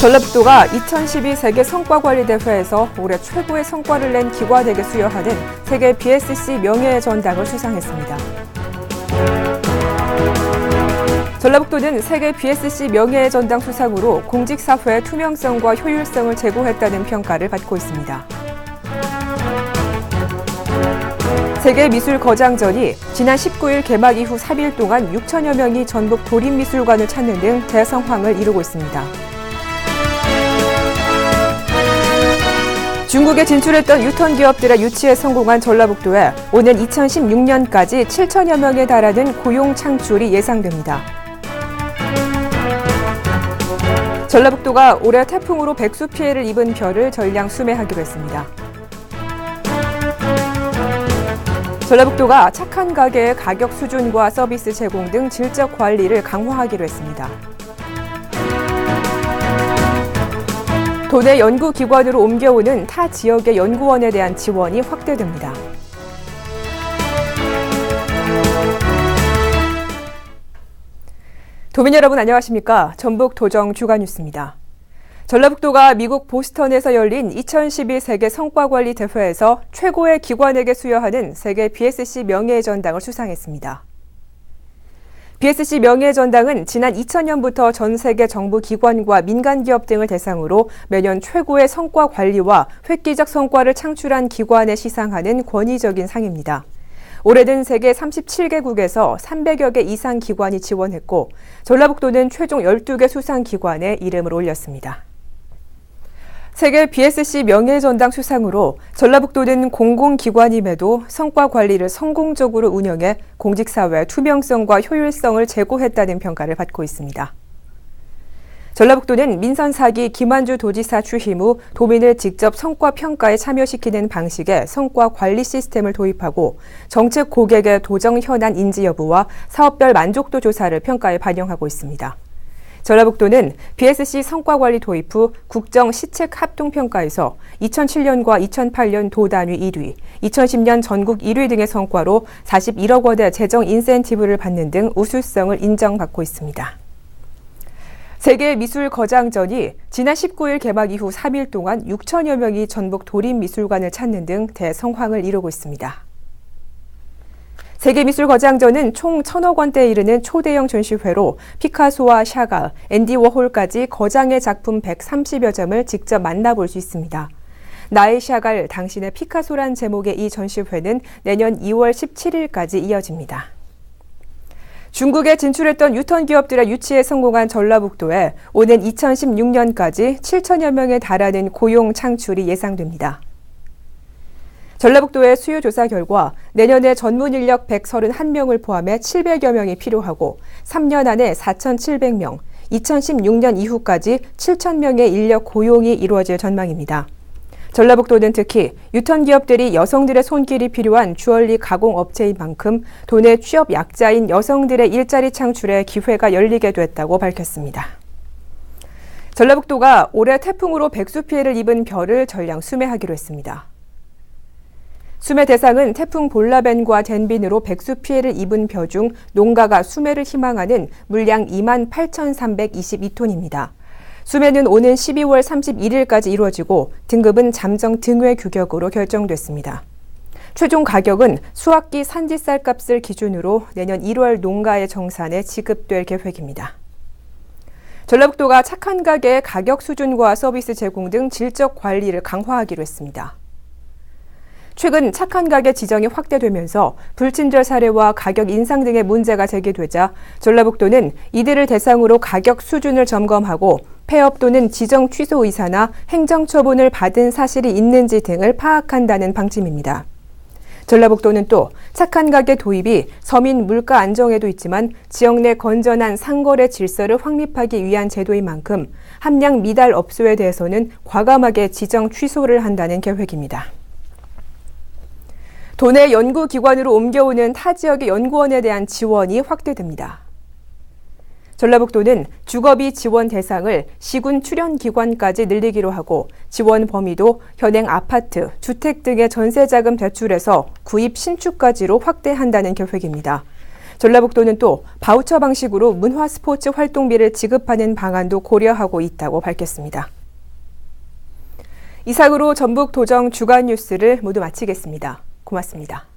전라북도가 2012 세계 성과관리대회에서 올해 최고의 성과를 낸 기관에게 수여하는 세계 BSC 명예의 전당을 수상했습니다. 전라북도는 세계 BSC 명예의 전당 수상으로 공직사회의 투명성과 효율성을 제고했다는 평가를 받고 있습니다. 세계미술거장전이 지난 19일 개막 이후 3일 동안 6천여 명이 전북 도립미술관을 찾는 등 대성황을 이루고 있습니다. 중국에 진출했던 유턴 기업들의 유치에 성공한 전라북도에 오는 2016년까지 7천여 명에 달하는 고용 창출이 예상됩니다. 전라북도가 올해 태풍으로 백수 피해를 입은 벼를 전량 수매하기로 했습니다. 전라북도가 착한 가게의 가격 수준과 서비스 제공 등 질적 관리를 강화하기로 했습니다. 도내 연구기관으로 옮겨오는 타 지역의 연구원에 대한 지원이 확대됩니다. 도민 여러분 안녕하십니까? 전북 도정 주간 뉴스입니다. 전라북도가 미국 보스턴에서 열린 2012 세계 성과관리 대회에서 최고의 기관에게 수여하는 세계 BSC 명예의 전당을 수상했습니다. BSC 명예의 전당은 지난 2000년부터 전 세계 정부 기관과 민간 기업 등을 대상으로 매년 최고의 성과 관리와 획기적 성과를 창출한 기관에 시상하는 권위적인 상입니다. 올해는 세계 37개국에서 300여 개 이상 기관이 지원했고 전라북도는 최종 12개 수상 기관에 이름을 올렸습니다. 세계 BSC 명예전당 수상으로 전라북도는 공공기관임에도 성과 관리를 성공적으로 운영해 공직사회 투명성과 효율성을 제고했다는 평가를 받고 있습니다. 전라북도는 민선사기 김한주 도지사 취임 후 도민을 직접 성과 평가에 참여시키는 방식의 성과 관리 시스템을 도입하고 정책 고객의 도정 현안 인지 여부와 사업별 만족도 조사를 평가에 반영하고 있습니다. 전라북도는 BSC 성과관리 도입 후 국정 시책 합동평가에서 2007년과 2008년 도 단위 1위, 2010년 전국 1위 등의 성과로 41억 원의 재정 인센티브를 받는 등 우수성을 인정받고 있습니다. 세계 미술 거장전이 지난 19일 개막 이후 3일 동안 6천여 명이 전북 도립미술관을 찾는 등 대성황을 이루고 있습니다. 세계미술거장전은 총 천억 원대에 이르는 초대형 전시회로 피카소와 샤가, 앤디 워홀까지 거장의 작품 130여 점을 직접 만나볼 수 있습니다. 나의 샤갈, 당신의 피카소란 제목의 이 전시회는 내년 2월 17일까지 이어집니다. 중국에 진출했던 유턴 기업들의 유치에 성공한 전라북도에 오는 2016년까지 7천여 명에 달하는 고용 창출이 예상됩니다. 전라북도의 수요 조사 결과 내년에 전문 인력 131명을 포함해 700여 명이 필요하고 3년 안에 4,700명, 2016년 이후까지 7,000명의 인력 고용이 이루어질 전망입니다. 전라북도는 특히 유턴 기업들이 여성들의 손길이 필요한 주얼리 가공 업체인 만큼 도내 취업 약자인 여성들의 일자리 창출에 기회가 열리게 됐다고 밝혔습니다. 전라북도가 올해 태풍으로 백수 피해를 입은 벼를 전량 수매하기로 했습니다. 수매 대상은 태풍 볼라벤과 덴빈으로 백수 피해를 입은 벼 중 농가가 수매를 희망하는 물량 2만 8,322톤입니다. 수매는 오는 12월 31일까지 이루어지고 등급은 잠정 등회 규격으로 결정됐습니다. 최종 가격은 수확기 산지쌀 값을 기준으로 내년 1월 농가의 정산에 지급될 계획입니다. 전라북도가 착한 가게의 가격 수준과 서비스 제공 등 질적 관리를 강화하기로 했습니다. 최근 착한 가게 지정이 확대되면서 불친절 사례와 가격 인상 등의 문제가 제기되자 전라북도는 이들을 대상으로 가격 수준을 점검하고 폐업 또는 지정 취소 의사나 행정 처분을 받은 사실이 있는지 등을 파악한다는 방침입니다. 전라북도는 또 착한 가게 도입이 서민 물가 안정에도 있지만 지역 내 건전한 상거래 질서를 확립하기 위한 제도인 만큼 함량 미달 업소에 대해서는 과감하게 지정 취소를 한다는 계획입니다. 도내 연구기관으로 옮겨오는 타 지역의 연구원에 대한 지원이 확대됩니다. 전라북도는 주거비 지원 대상을 시군 출연 기관까지 늘리기로 하고 지원 범위도 현행 아파트, 주택 등의 전세자금 대출에서 구입 신축까지로 확대한다는 계획입니다. 전라북도는 또 바우처 방식으로 문화 스포츠 활동비를 지급하는 방안도 고려하고 있다고 밝혔습니다. 이상으로 전북 도정 주간 뉴스를 모두 마치겠습니다. 고맙습니다.